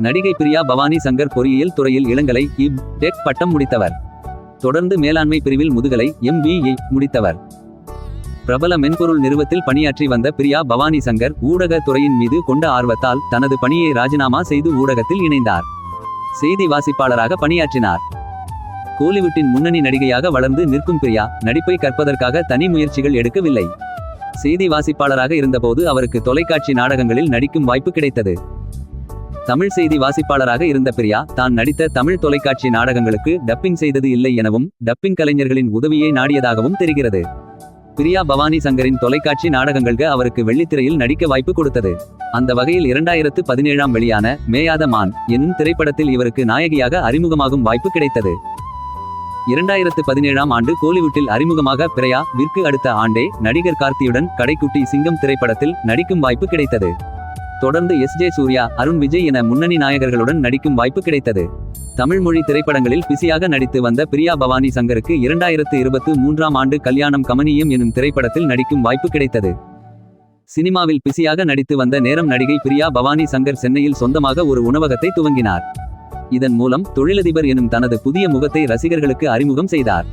நடிகை பிரியா பவானி சங்கர் பொறியியல் துறையில் இளங்கலை இப் டெக் பட்டம் முடித்தவர். தொடர்ந்து மேலாண்மை பிரிவில் முதுகலை எம்பிஏ முடித்தவர். பிரபல மென்பொருள் நிறுவத்தில் பணியாற்றி வந்த பிரியா பவானி சங்கர் ஊடக துறையின் மீது கொண்ட ஆர்வத்தால் தனது பணியை ராஜினாமா செய்து ஊடகத்தில் இணைந்தார். செய்தி வாசிப்பாளராக பணியாற்றினார். கோலிவுட்டின் முன்னணி நடிகையாக வளர்ந்து நிற்கும் பிரியா நடிப்பை கற்பதற்காக தனி முயற்சிகள் எடுக்கவில்லை. செய்தி வாசிப்பாளராக இருந்தபோது அவருக்கு தொலைக்காட்சி நாடகங்களில் நடிக்கும் வாய்ப்பு கிடைத்தது. தமிழ் செய்தி வாசிப்பாளராக இருந்த பிரியா தான் நடித்த தமிழ் தொலைக்காட்சி நாடகங்களுக்கு டப்பிங் செய்தது இல்லை எனவும் டப்பிங் கலைஞர்களின் உதவியை நாடியதாகவும் தெரிகிறது. பிரியா பவானி சங்கரின் தொலைக்காட்சி நாடகங்களுக்கு அவருக்கு வெள்ளித்திரையில் நடிக்க வாய்ப்பு கொடுத்தது. அந்த வகையில் இரண்டாயிரத்து பதினேழாம் வெளியான மேயாத மான் என்னும் திரைப்படத்தில் இவருக்கு நாயகியாக அறிமுகமாகும் வாய்ப்பு கிடைத்தது. இரண்டாயிரத்து பதினேழாம் ஆண்டு கோலிவுட்டில் அறிமுகமாக பிரியா விற்கு அடுத்த ஆண்டே நடிகர் கார்த்தியுடன் கடைக்குட்டி சிங்கம் திரைப்படத்தில் நடிக்கும் வாய்ப்பு கிடைத்தது. தொடர்ந்து எஸ் ஜே சூர்யா அருண் விஜய் என முன்னணி நாயகர்களுடன் நடிக்கும் வாய்ப்பு கிடைத்தது. தமிழ் மொழி திரைப்படங்களில் பிஸியாக நடித்து வந்த பிரியா பவானி சங்கருக்கு இரண்டாயிரத்து இருபத்து மூன்றாம் ஆண்டு கல்யாணம் கமனியம் எனும் திரைப்படத்தில் நடிக்கும் வாய்ப்பு கிடைத்தது. சினிமாவில் பிஸியாக நடித்து வந்த நேரம் நடிகை பிரியா பவானி சங்கர் சென்னையில் சொந்தமாக ஒரு உணவகத்தை துவங்கினார். இதன் மூலம் தொழிலதிபர் எனும் தனது புதிய முகத்தை ரசிகர்களுக்கு அறிமுகம் செய்தார்.